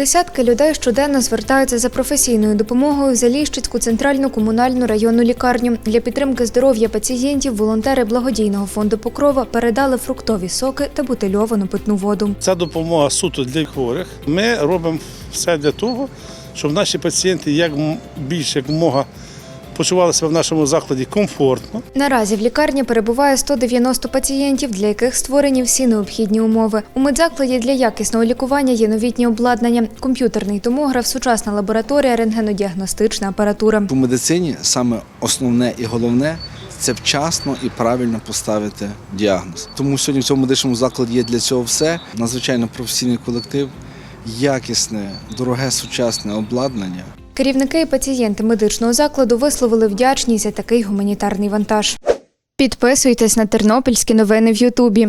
Десятки людей щоденно звертаються за професійною допомогою в Заліщицьку центральну комунальну районну лікарню. Для підтримки здоров'я пацієнтів волонтери благодійного фонду Покрова передали фруктові соки та бутильовану питну воду. Ця допомога суто для хворих. Ми робимо все для того, щоб наші пацієнти як більше як мога почували себе в нашому закладі комфортно. Наразі в лікарні перебуває 190 пацієнтів, для яких створені всі необхідні умови. У медзакладі для якісного лікування є новітні обладнання, комп'ютерний томограф, сучасна лабораторія, рентгенодіагностична апаратура. У медицині саме основне і головне це вчасно і правильно поставити діагноз. Тому сьогодні в цьому медичному закладі є для цього все. Надзвичайно професійний колектив, якісне, дороге сучасне обладнання. Керівники і пацієнти медичного закладу висловили вдячність за такий гуманітарний вантаж. Підписуйтесь на тернопільські новини в Ютубі.